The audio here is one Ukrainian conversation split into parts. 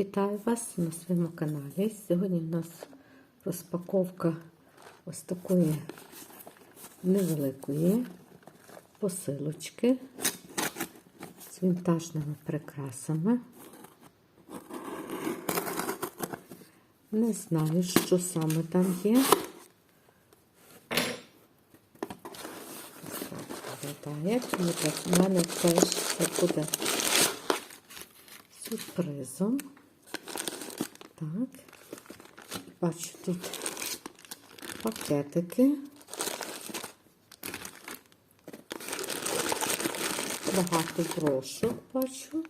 Вітаю вас на своєму каналі. Сьогодні у нас розпаковка ось такої невеликої посилочки з вінтажними прикрасами. Не знаю, що саме там є. Виглядає. Тому в мене теж це буде сюрпризом. Так. Бачу тут пакетики. Багато брошок бачу.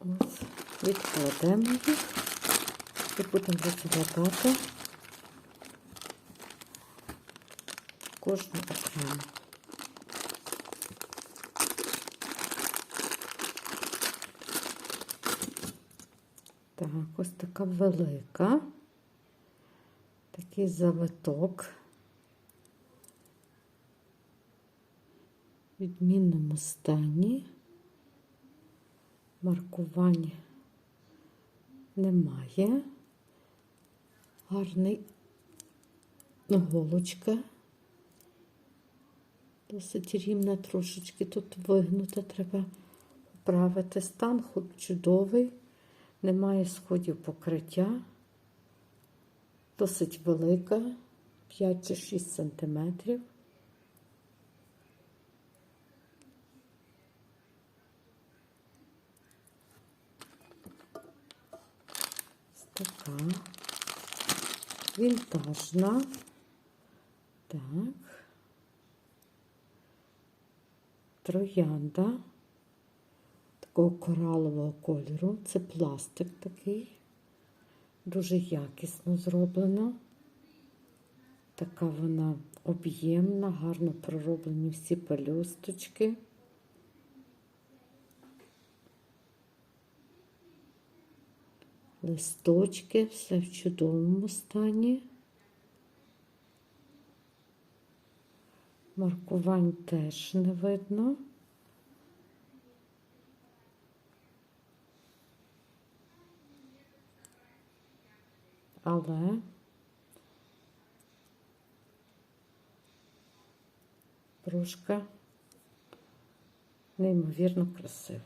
Ось, відкладемо їх і будемо розглядати кожну окремо. Так, ось така велика. Такий завиток. В відмінному стані. Маркувань немає. Гарний голочка. Досить рівна, трошечки тут вигнута, треба поправити стан, хоч чудовий. Немає сходів покриття, досить велика, 5 чи 6 сантиметрів. Така вінтажна. Так. Троянда такого коралового кольору. Це пластик такий, дуже якісно зроблено. Така вона об'ємна, гарно пророблені всі пелюсточки. Листочки, все в чудовому стані. Маркувань теж не видно. Але брошка неймовірно красива.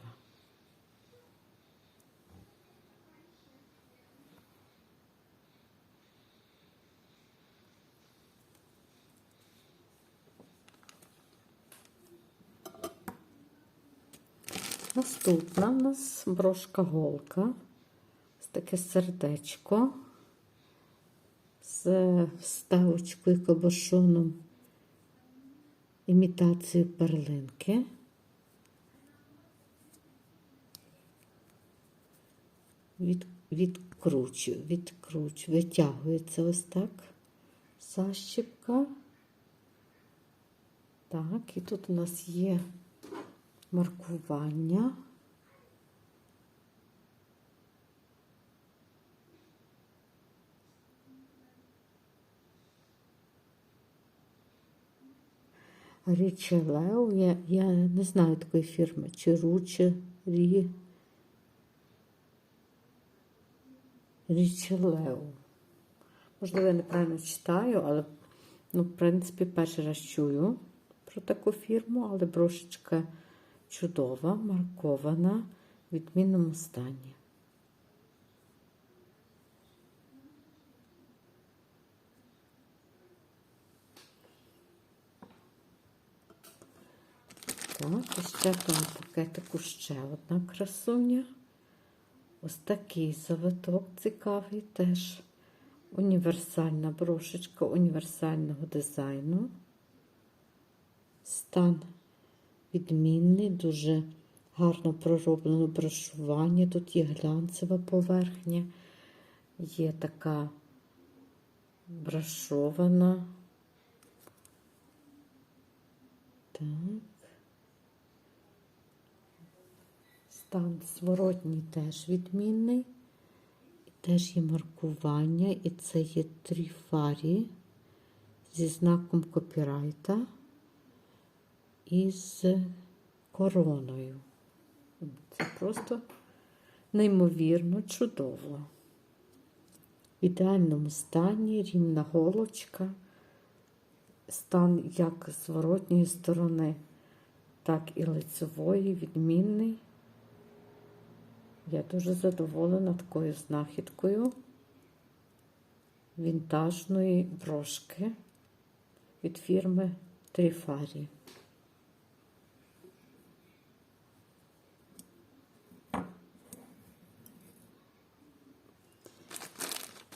Наступна у нас брошка голка. Таке сердечко з вставочкою кабошоном імітацію перлинки. Від, відкручую, відкручую, витягується ось так защіпка. Так, і тут у нас є маркування. Річелео, я, я не знаю такої фірми, чи Руче, Рі. Річелео. Можливо, я неправильно читаю, але, ну, в принципі, перший раз чую про таку фірму, але брошечка чудова, маркована в відмінному стані. Так, ще в тому пакетику ще одна красуня. Ось такий завиток цікавий, теж універсальна брошечка універсального дизайну. Стан відмінний, дуже гарно пророблено брошування. Тут є глянцева поверхня, є така брашована. Так. Стан зворотній теж відмінний. Теж є маркування, і це є тріфарі зі знаком копірайта і з короною. Це просто неймовірно чудово. В ідеальному стані рівна голочка, стан як зворотньої сторони, так і лицевої, відмінний. Я дуже задоволена такою знахідкою вінтажної брошки від фірми Тріфарі.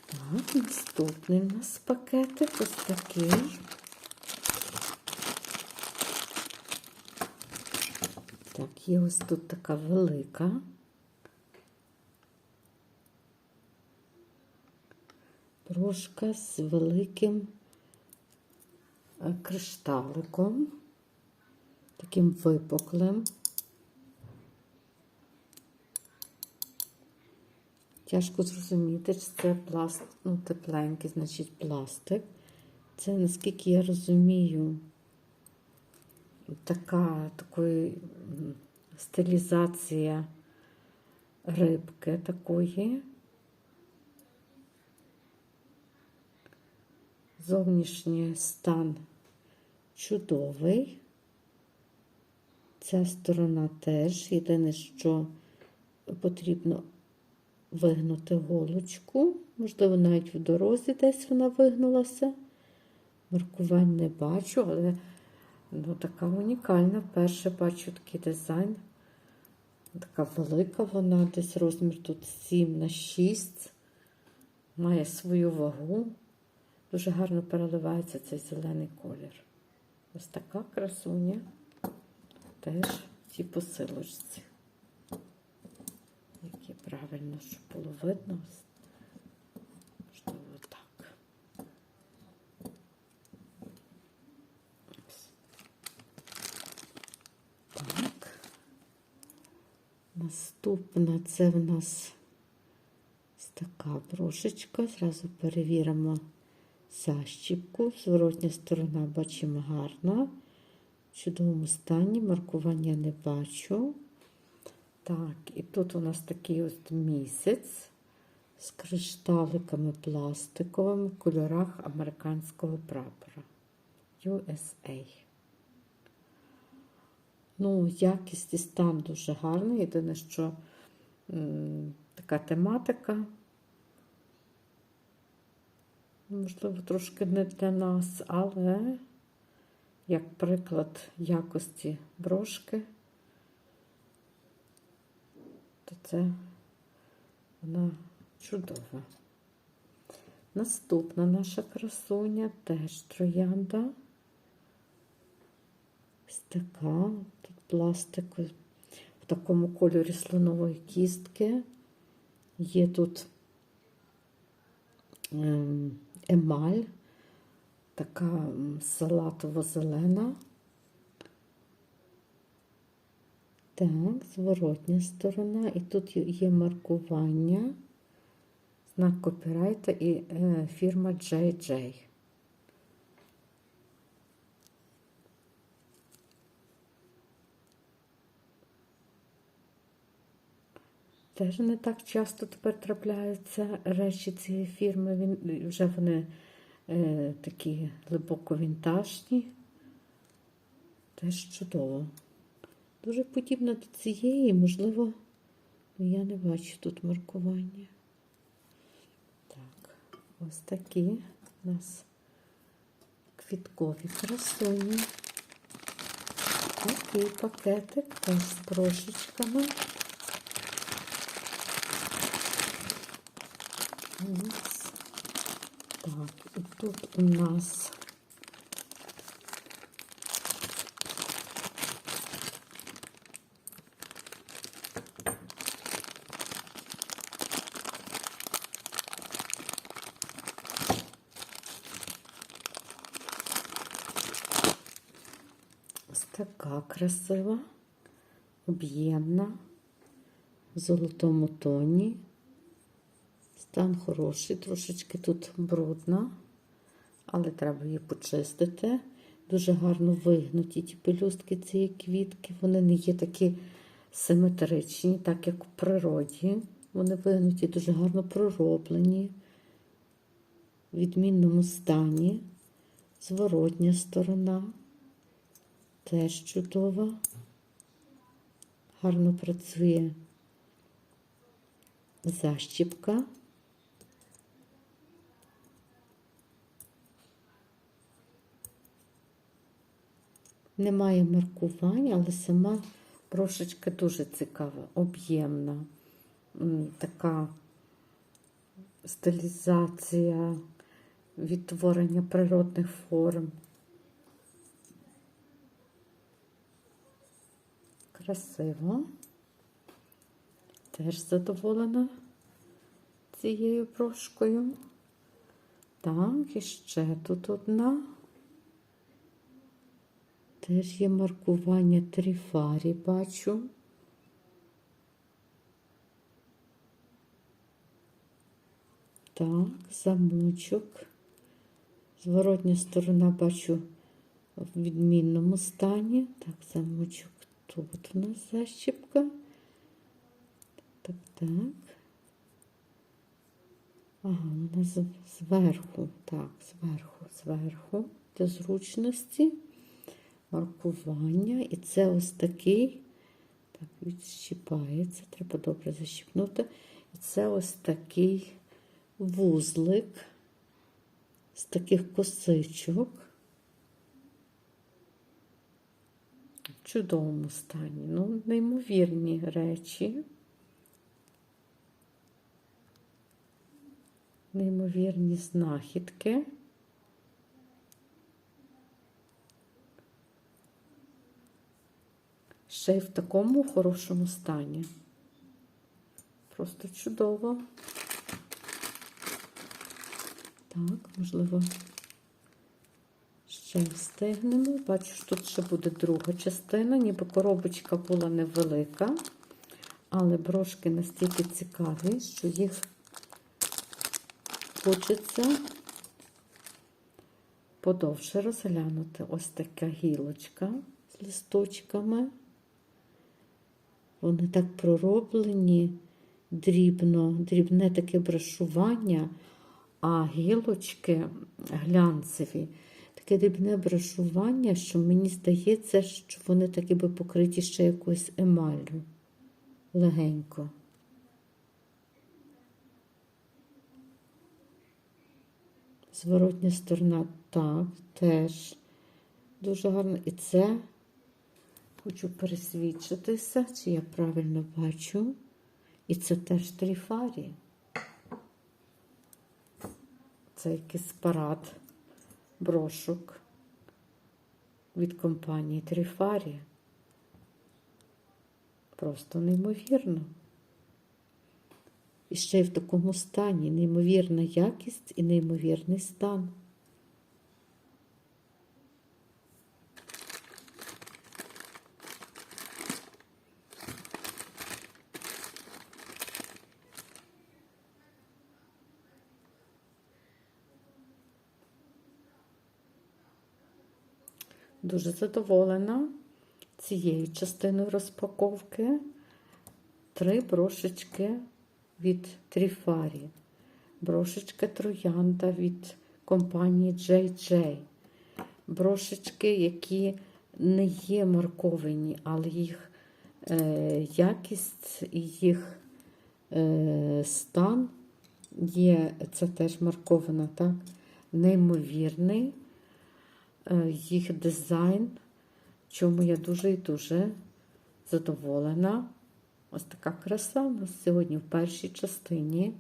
Так, наступний у нас пакетик ось такий. Так, є ось тут така велика. Брошка з великим е, кришталиком, таким випуклим. Тяжко зрозуміти, чи це пласт, ну, тепленький, значить пластик. Це, наскільки я розумію, така такої стилізація рибки такої. Зовнішній стан чудовий. Ця сторона теж. Єдине, що потрібно вигнути голочку. Можливо, навіть в дорозі десь вона вигнулася. Маркувань не бачу, але ну, така унікальна. Вперше бачу такий дизайн. Така велика вона, десь розмір тут 7 на 6. Має свою вагу. Дуже гарно переливається цей зелений колір. Ось така красуня теж в цій посилочці. Які правильно, щоб було видно. Можливо, так. Так. Наступна це в нас така брошечка. Зразу перевіримо защіпку. Зворотня сторона бачимо гарна. В чудовому стані, маркування не бачу. Так, і тут у нас такий ось місяць з кришталиками пластиковими в кольорах американського прапора USA. Ну, якість і стан дуже гарний. Єдине, що така тематика. Можливо, трошки не для нас, але як приклад якості брошки, то це вона чудова. Наступна наша красуня теж троянда. Ось тут пластик в такому кольорі слонової кістки. Є тут ем, емаль, така салатово-зелена. Так, зворотня сторона. І тут є- маркування, знак копірайта і е, фірма JJ. Теж не так часто тепер трапляються речі цієї фірми. Він, вже вони е, такі глибоко вінтажні. Теж чудово. Дуже подібна до цієї, можливо, я не бачу тут маркування. Так, ось такі у нас квіткові красуні. Такий пакетик теж з трошечками. Ось. Так, і тут у нас така красива, об'ємна, в золотому тоні. Стан хороший, трошечки тут брудна, але треба її почистити. Дуже гарно вигнуті ті пелюстки цієї квітки. Вони не є такі симетричні, так як в природі. Вони вигнуті, дуже гарно пророблені, в відмінному стані. Зворотня сторона теж чудова. Гарно працює защіпка. Немає маркування, але сама брошечка дуже цікава, об'ємна. Така стилізація, відтворення природних форм. Красиво. Теж задоволена цією брошкою. Так, і ще тут одна. Теж є маркування тріфарі, бачу. Так, замочок. Зворотня сторона бачу в відмінному стані. Так, замочок тут у нас защіпка. Так, так. Ага, вона з- зверху. Так, зверху, зверху для зручності маркування. І це ось такий, так, відщіпається, треба добре защіпнути. І це ось такий вузлик з таких косичок. В чудовому стані. Ну, неймовірні речі. Неймовірні знахідки. Ще й в такому хорошому стані. Просто чудово. Так, можливо, ще встигнемо. Бачу, що тут ще буде друга частина, ніби коробочка була невелика, але брошки настільки цікаві, що їх хочеться подовше розглянути. Ось така гілочка з листочками. Вони так пророблені дрібно, дрібне таке брашування, а гілочки глянцеві. Таке дрібне брашування, що мені здається, що вони такі би покриті ще якоюсь емаллю легенько. Зворотня сторона так, теж дуже гарно. І це хочу пересвідчитися, чи я правильно бачу. І це теж тріфарі. Це якийсь парад брошок від компанії Тріфарі. Просто неймовірно. І ще й в такому стані неймовірна якість і неймовірний стан. Дуже задоволена цією частиною розпаковки. Три брошечки від Тріфарі. Брошечка троянда від компанії JJ. Брошечки, які не є марковані, але їх е, якість і їх е, стан є, це теж марковано, так? Неймовірний їх дизайн, чому я дуже і дуже задоволена. Ось така краса у нас сьогодні в першій частині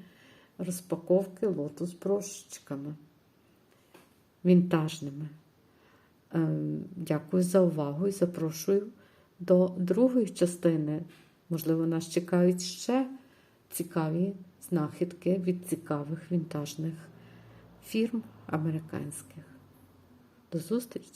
розпаковки лоту з брошечками вінтажними. Ем, Дякую за увагу і запрошую до другої частини. Можливо, нас чекають ще цікаві знахідки від цікавих вінтажних фірм американських. До зустрічі!